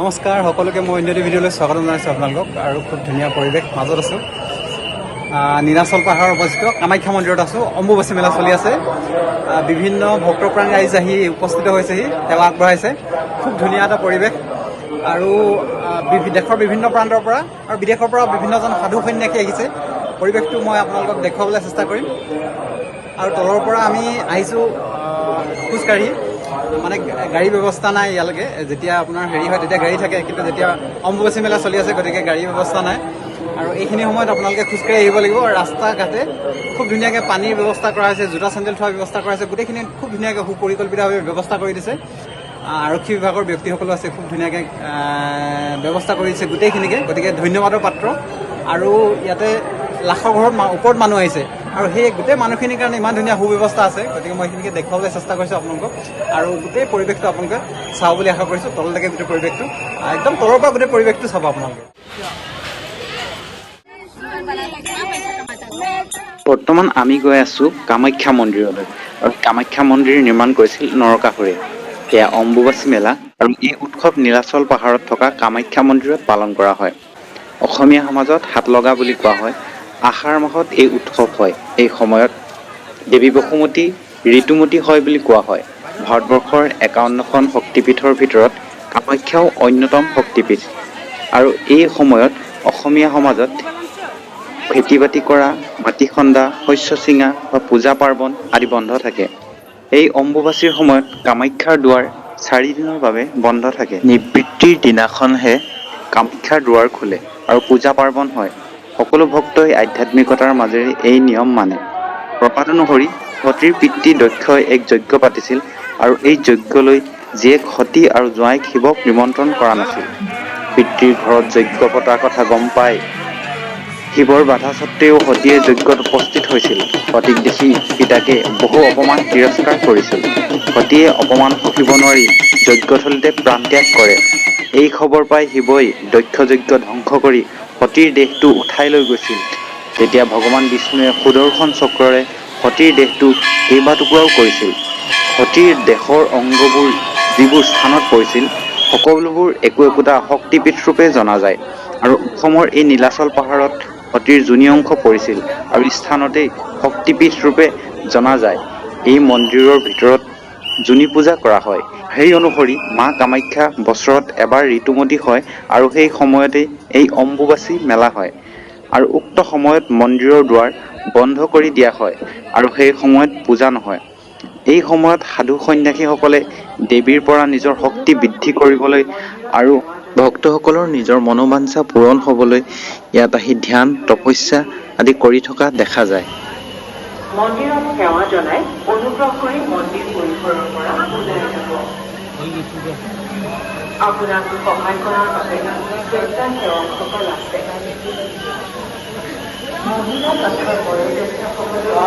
সকলোকে মই এটা ভিডিঅ'লৈ স্বাগতম জনাইছোঁ আপোনালোকক আৰু খুব ধুনীয়া পৰিৱেশ মাজত আছোঁ। নীলাচল পাহাৰৰ অৱস্থিত কামাখ্যা মন্দিৰত আছোঁ অম্বুবাচী মেলা চলি আছে। বিভিন্ন ভক্তপ্ৰাণ ৰাইজ আহি উপস্থিত হৈছেহি সেৱা আগবঢ়াইছে। খুব ধুনীয়া এটা পৰিৱেশ। আৰু দেশৰ বিভিন্ন প্ৰান্তৰ পৰা আৰু বিদেশৰ পৰা বিভিন্নজন সাধু সন্যাসী আহিছে। পৰিৱেশটো মই আপোনালোকক দেখুৱাবলৈ চেষ্টা কৰিম। আৰু তলৰ পৰা আমি আহিছোঁ আহ, খোজকাঢ়ি। মানে গাড়ী ব্যৱস্থা নাই ইয়ালৈকে। যেতিয়া আপোনাৰ হেৰি হয় তেতিয়া গাড়ী থাকে কিন্তু যেতিয়া অম্বুবাচী মেলা চলি আছে গতিকে গাড়ী ব্যৱস্থা নাই। আৰু এইখিনি সময়ত আপোনালোকে খোজকাঢ়ি আহিব লাগিব। ৰাস্তা ঘাটে খুব ধুনীয়াকৈ পানীৰ ব্যৱস্থা কৰা হৈছে জোতা চেণ্ডেল থোৱাৰ ব্যৱস্থা কৰা হৈছে। গোটেইখিনি খুব ধুনীয়াকৈ সুপৰিকল্পিতভাৱে ব্যৱস্থা কৰি দিছে। আৰক্ষী বিভাগৰ ব্যক্তিসকলো আছে খুব ধুনীয়াকৈ ব্যৱস্থা কৰি দিছে গোটেইখিনিকে। গতিকে ধন্যবাদৰ পাত্ৰ। আৰু ইয়াতে লাখৰ ঘৰত ওপৰত মানুহ আহিছে। আৰু সেই গোটেই মানুহখিনিৰ কাৰণে ইমান ধুনীয়া সুব্যৱস্থা আছে গতিকে মই এইখিনিকে দেখুৱাবলৈ চেষ্টা কৰিছোঁ আপোনালোকক। আৰু গোটেই পৰিৱেশটো আপোনালোকে চাওঁ বুলি আশা কৰিছোঁ তললৈকে গোটেই পৰিৱেশটো একদম তলৰ পৰা গোটেই পৰিৱেশটো চাব আপোনালোকে। বৰ্তমান আমি গৈ আছোঁ কামাখ্যা মন্দিৰলৈ। আৰু কামাখ্যা মন্দিৰ নিৰ্মাণ কৰিছিল নৰকাসুৰে। এয়া অম্বুবাচী মেলা আৰু এই উৎসৱ নীলাচল পাহাৰত থকা কামাখ্যা মন্দিৰত পালন কৰা হয়। অসমীয়া সমাজত হাত লগা বুলি কোৱা হয়। আহাৰ মাহত এই উৎসৱ হয়। এই সময়ত দেৱী বসুমতী ঋতুমতী হয় বুলি কোৱা হয়। ভাৰতবৰ্ষৰ একাৱন্নখন শক্তিপীঠৰ ভিতৰত কামাখ্যাও অন্যতম শক্তিপীঠ। আৰু এই সময়ত অসমীয়া সমাজত খেতি বাতি কৰা মাটি খন্দা শস্য চিঙা বা পূজা পাৰ্বণ আদি বন্ধ থাকে। এই অম্বুবাচীৰ সময়ত কামাখ্যাৰ দুৱাৰ চাৰিদিনৰ বাবে বন্ধ থাকে। নিবৃত্তিৰ দিনাখনহে কামাখ্যাৰ দুৱাৰ খোলে আৰু পূজা পাৰ্বণ হয়। সকলো ভক্তই আধ্যাত্মিকতাৰ মাজেৰে এই নিয়ম মানে। প্ৰবাদ অনুসৰি সতীৰ পিতৃ দক্ষই এক যজ্ঞ পাতিছিল আৰু এই যজ্ঞলৈ জীয়েক সতী আৰু জোঁৱাইক শিৱক নিমন্ত্ৰণ কৰা নাছিল, পিতৃৰ ঘৰত যজ্ঞ পতাৰ কথা গম পাই শিৱৰ বাধা স্বত্বেও সতীয়ে যজ্ঞত উপস্থিত হৈছিল। সতীক দেখি পিতাকে বহু অপমান তিৰস্কাৰ কৰিছিল। সতীয়ে অপমান সহিব নোৱাৰি, যজ্ঞথলীতে প্ৰাণত্যাগ কৰে। এই খবৰ পাই শিৱই দক্ষ যজ্ঞ ধ্বংস কৰি সতীৰ দেহটো উঠাই লৈ গৈছিল। তেতিয়া ভগৱান বিষ্ণুৱে সুদৰ্শন চক্ৰৰে সতীৰ দেহটো কেইবা টুকুৰাও কৰিছিল। সতীৰ দেহৰ অংগবোৰ যিবোৰ স্থানত পৰিছিল সকলোবোৰ একো একোটা শক্তিপীঠ ৰূপে জনা যায় আৰু অসমৰ এই নীলাচল পাহাৰত সতীৰ যোনি অংশ পৰিছিল আৰু স্থানতেই শক্তিপীঠ ৰূপে জনা যায়। এই মন্দিৰৰ ভিতৰত যোনি পূজা কৰা হয়। সেই অনুসৰি মা কামাখ্যা বছৰত এবাৰ ঋতুমতী হয় আৰু সেই সময়তেই এই অম্বুবাচী মেলা হয়। আৰু উক্ত সময়ত মন্দিৰৰ দুৱাৰ বন্ধ কৰি দিয়া হয় আৰু সেই সময়ত পূজা নহয়। এই সময়ত সাধু সন্যাসীসকলে দেৱীৰ পৰা নিজৰ শক্তি বৃদ্ধি কৰিবলৈ আৰু ভক্তসকলৰ নিজৰ মনোবাঞ্ছা পূৰণ হ'বলৈ ইয়াত আহি ধ্যান তপস্যা আদি কৰি থকা দেখা যায়। মন্দিৰত সেৱা জনাই অনুগ্ৰহ কৰি মন্দিৰ পৰিসৰৰ পৰা ওলাই যাব। আপোনাক সহায় কৰাৰ বাবে স্বেচ্ছাসেৱকসকল আছে। মহিলা তথা বয়োজ্যেষ্ঠসকলৰ